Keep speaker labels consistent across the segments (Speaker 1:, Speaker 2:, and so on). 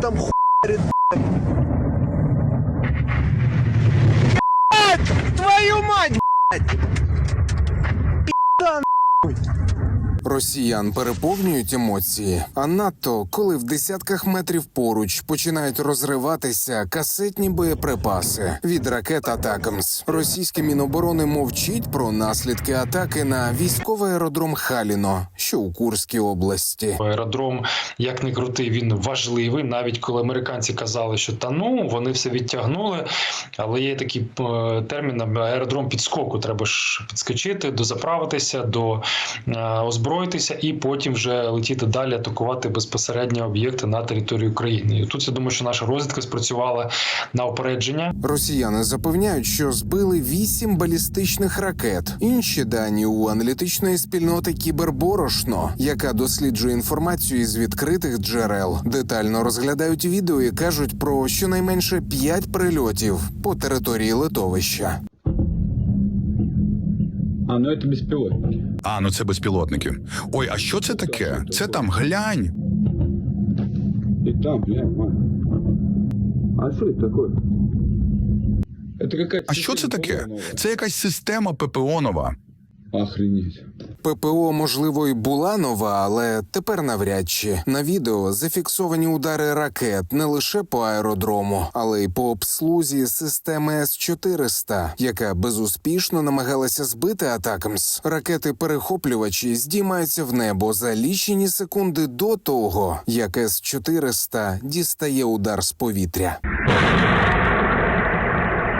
Speaker 1: там хуярит, блядь. Твою мать, блядь!
Speaker 2: Росіян переповнюють емоції, а надто коли в десятках метрів поруч починають розриватися касетні боєприпаси від ракет Атакамс. Російське міноборони мовчить про наслідки атаки на військовий аеродром Халіно, що у Курській області.
Speaker 3: Аеродром, як не крутий, він важливий. Навіть коли американці казали, що та ну вони все відтягнули. Але є такий е, термін аеродром підскоку. Треба ж підскочити, дозаправитися, до е, озброїтися і потім вже летіти далі, атакувати безпосередньо об'єкти на території України. І тут я думаю, що наша розвідка спрацювала на опередження.
Speaker 2: Росіяни запевняють, що збили вісім балістичних ракет. Інші дані у аналітичної спільноти Кіберборошно, яка досліджує інформацію із відкритих джерел, детально розглядають відео і кажуть про щонайменше п'ять прильотів по території литовища.
Speaker 4: А, ну это беспилотники.
Speaker 5: А, ну це безпілотники. Ой, а що це таке? Це там глянь.
Speaker 4: И там, глянь, Вань. А что это такое? Это какая-то...
Speaker 5: А що це
Speaker 4: система
Speaker 5: таке?
Speaker 4: новая.
Speaker 5: Це якась система ППО нова.
Speaker 4: Охренеть.
Speaker 2: ППО, можливо, й була нова, але тепер навряд чи на відео зафіксовані удари ракет не лише по аеродрому, але й по обслузі системи С-400, яка безуспішно намагалася збити атакамс. Ракети перехоплювачі здіймаються в небо за лічені секунди до того, як С-400 дістає удар з повітря.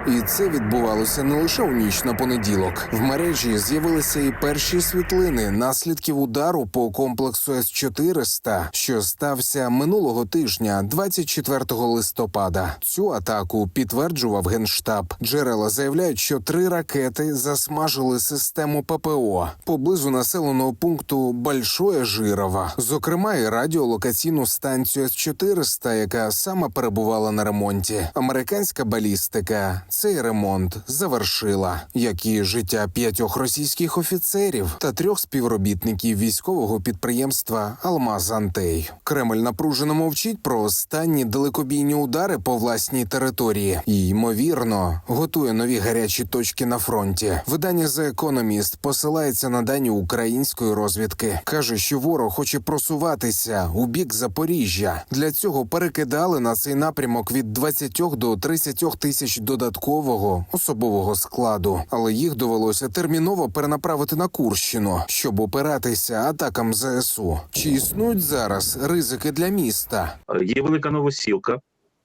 Speaker 2: І це відбувалося не лише у ніч на понеділок. В мережі з'явилися і перші світлини наслідків удару по комплексу С-400, що стався минулого тижня, 24 листопада. Цю атаку підтверджував генштаб. Джерела заявляють, що три ракети засмажили систему ППО поблизу населеного пункту Большое Жирова, зокрема і радіолокаційну станцію С-400, яка саме перебувала на ремонті. Американська балістика цей ремонт завершила, як і життя п'ятьох російських офіцерів та трьох співробітників військового підприємства Алмаз Антей. Кремль напружено мовчить про останні далекобійні удари по власній території і ймовірно готує нові гарячі точки на фронті. Видання The Economist посилається на дані української розвідки. каже, що ворог хоче просуватися у бік Запоріжжя. Для цього перекидали на цей напрямок від 20 до 30 тисяч додаткового особового складу, але їх довелося терміново перенаправити на Курщину, щоб опиратися атакам ЗСУ. Чи існують зараз ризики для міста?
Speaker 6: Є велика новосілка,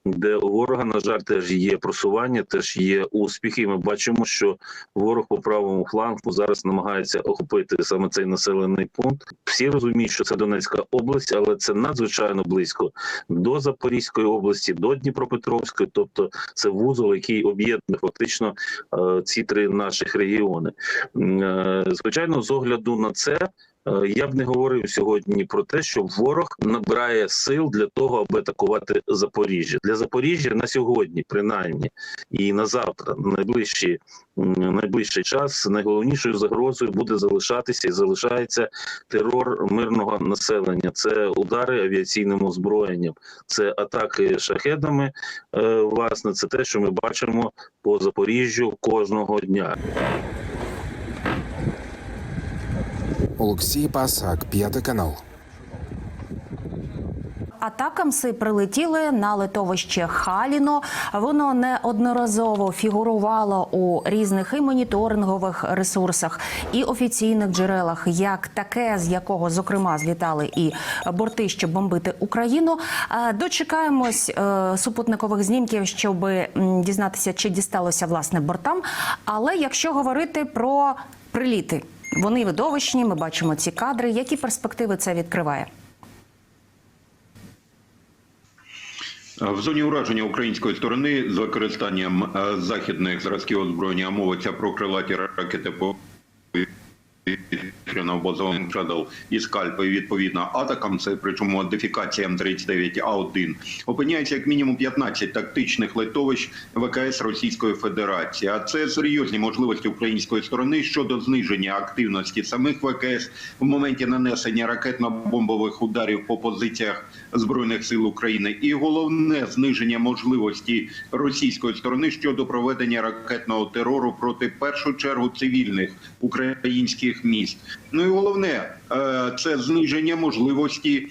Speaker 6: де у ворога, на жаль, теж є просування, теж є успіхи. Ми бачимо, що ворог по правому флангу зараз намагається охопити саме цей населений пункт. Всі розуміють, що це Донецька область, але це надзвичайно близько до Запорізької області, до Дніпропетровської, тобто це вузол, який об'єднує фактично е, ці три наших регіони. Е, Звичайно, з огляду на це. Е, Я б не говорив сьогодні про те, що ворог набирає сил для того, аби атакувати Запоріжжя. Для Запоріжжя на сьогодні, принаймні, і на завтра, на найближчі найближчий час, найголовнішою загрозою буде залишатися і залишається терор мирного населення. Це удари авіаційним озброєнням, це атаки шахедами. Е, Власне, це те, що ми бачимо по Запоріжжю кожного дня.
Speaker 2: Олексій Пасак, п'ятий канал.
Speaker 7: Атакамси прилетіли на литовище Халіно. Воно неодноразово фігурувало у різних і моніторингових ресурсах, і офіційних джерелах, як таке, з якого зокрема злітали і борти, щоб бомбити Україну. Дочекаємось е, супутникових знімків, щоб дізнатися, чи дісталося власне бортам. Але якщо говорити про приліти, вони видовищні. Ми бачимо ці кадри. Які перспективи це відкриває?
Speaker 8: В зоні ураження української сторони з використанням е, західних зразків озброєння мовиться про крилаті ракети повітряної Антонов, Бозон Шадл і Скальпи, відповідно, атакам, це причому модифікація М39А1, опиняється як мінімум 15 тактичних литовищ ВКС Російської Федерації. А це серйозні можливості української сторони щодо зниження активності самих ВКС в моменті нанесення ракетно-бомбових ударів по позиціях збройних сил України, і головне зниження можливості російської сторони щодо проведення ракетного терору проти першу чергу цивільних українських міст. Ну і головне е, це зниження можливості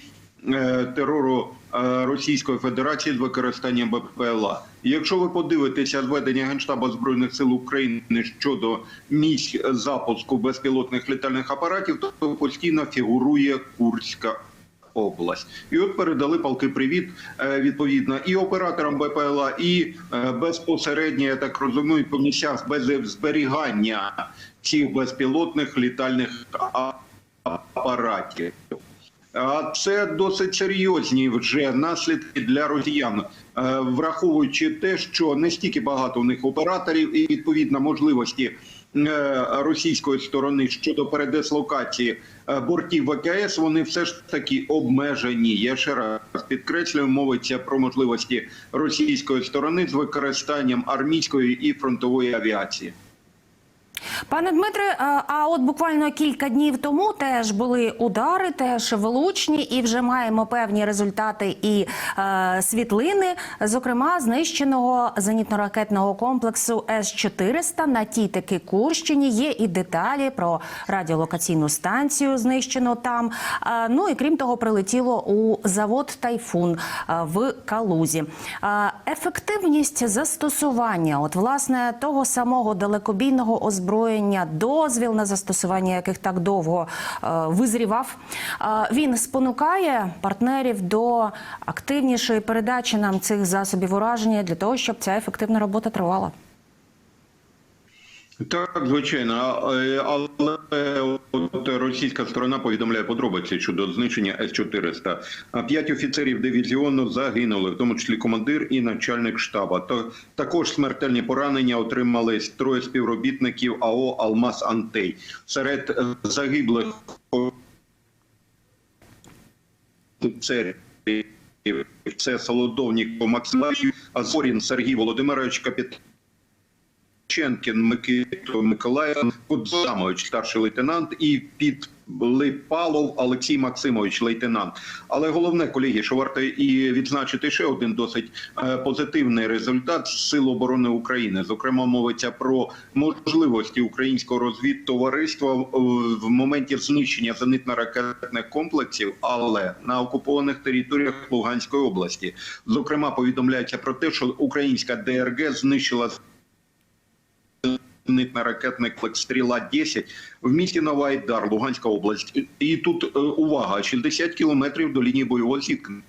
Speaker 8: е, терору е, Російської Федерації з використанням БПЛА. Якщо ви подивитеся зведення Генштабу збройних сил України щодо місць запуску безпілотних літальних апаратів, то постійно фігурує Курська область. І от передали палки привіт е, відповідно і операторам БПЛА, і е, безпосередньо, я так розумію, по місцях без зберігання цих безпілотних літальних апаратів. А це досить серйозні вже наслідки для росіян, Е, враховуючи те, що не стільки багато у них операторів і відповідно можливості російської сторони щодо передислокації е, бортів ВКС, вони все ж таки обмежені. Я ще раз підкреслюю, мовиться про можливості російської сторони з використанням армійської і фронтової авіації.
Speaker 7: Пане Дмитре, е, а от буквально кілька днів тому теж були удари, теж влучні, і вже маємо певні результати і е, світлини, зокрема знищеного зенітно-ракетного комплексу С-400 на тій таки Курщині. Є і деталі про радіолокаційну станцію, знищено там. Е, ну і крім того, прилетіло у завод Тайфун е, в Калузі. Е, ефективність застосування, от власне того самого далекобійного озброєння, дозвіл на застосування яких так довго е, визрівав, е, він спонукає партнерів до активнішої передачі нам цих засобів ураження для того, щоб ця ефективна робота тривала.
Speaker 8: Так, звичайно, е, але от російська сторона повідомляє подробиці щодо знищення С-400. А П'ять офіцерів дивізіону загинули, в тому числі командир і начальник штаба. Також смертельні поранення отримали троє співробітників АО Алмаз Антей. Серед е, загиблих офіцерів це Солодовніков Максим Азорін Сергій Володимирович, капітан. Ченкін Микито Миколаїв Кудзамович, старший лейтенант, і Підлипалов Олексій Максимович, лейтенант. Але головне, колеги, що варто і відзначити ще один досить е, позитивний результат Сил оборони України. Зокрема, мовиться про можливості українського розвідтовариства в моменті знищення зенитно-ракетних комплексів, але на окупованих територіях Луганської області. Зокрема, повідомляється про те, що українська ДРГ знищила зенитно-ракетний комплекс «Стріла 10 в місті Новоайдар, Луганська область. І тут е, увага: 60 кілометрів до лінії бойового зіткнення.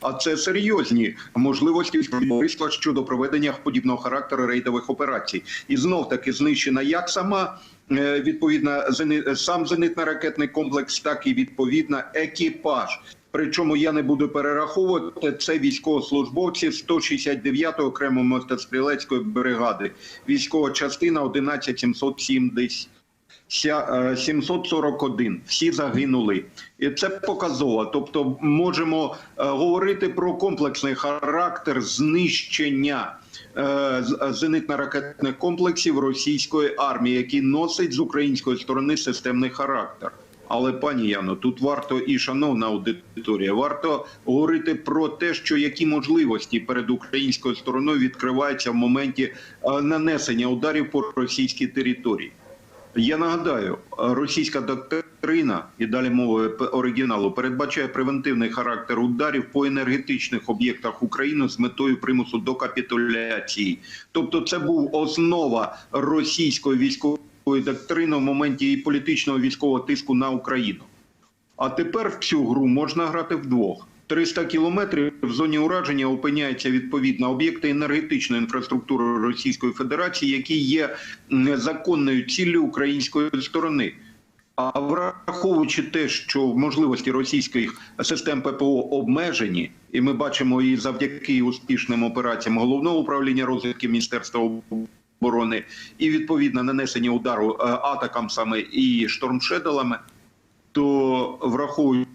Speaker 8: А це серйозні можливості співробітництва щодо проведення подібного характеру рейдових операцій. І знов таки знищена як сама е, відповідна сам зенитно-ракетний комплекс, так і відповідна екіпаж. Причому я не буду перераховувати це військовослужбовці 169-ї окремої мотострілецької бригади, військова частина 11770. Ся- е, 741. Всі загинули. І це показово. Тобто, можемо е, говорити про комплексний характер знищення е, зенитно-ракетних комплексів російської армії, які носить з української сторони системний характер. Але пані Яно, тут варто і шановна аудиторія, варто говорити про те, що які можливості перед українською стороною відкриваються в моменті е, нанесення ударів по російській території. Я нагадаю, російська доктрина і далі мовою п- оригіналу передбачає превентивний характер ударів по енергетичних об'єктах України з метою примусу до капітуляції. Тобто, це був основа російської військової доктрини в моменті і політичного військового тиску на Україну. А тепер в цю гру можна грати вдвох. 300 кілометрів в зоні ураження опиняються відповідно об'єкти енергетичної інфраструктури Російської Федерації, які є м, законною ціллю української сторони. А враховуючи те, що можливості російських систем ППО обмежені, і ми бачимо і завдяки успішним операціям головного управління розвідки Міністерства оборони і відповідно нанесення удару е, атакамсами і штормшеделами, то враховуючи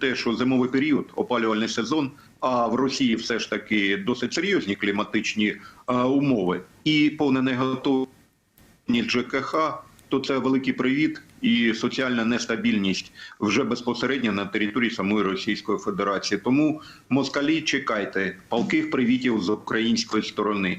Speaker 8: те, що зимовий період, опалювальний сезон, а в Росії все ж таки досить серйозні кліматичні е, умови і повна неготовність ЖКХ, то це великий привіт і соціальна нестабільність вже безпосередньо на території самої Російської Федерації. Тому москалі чекайте палких привітів з української сторони.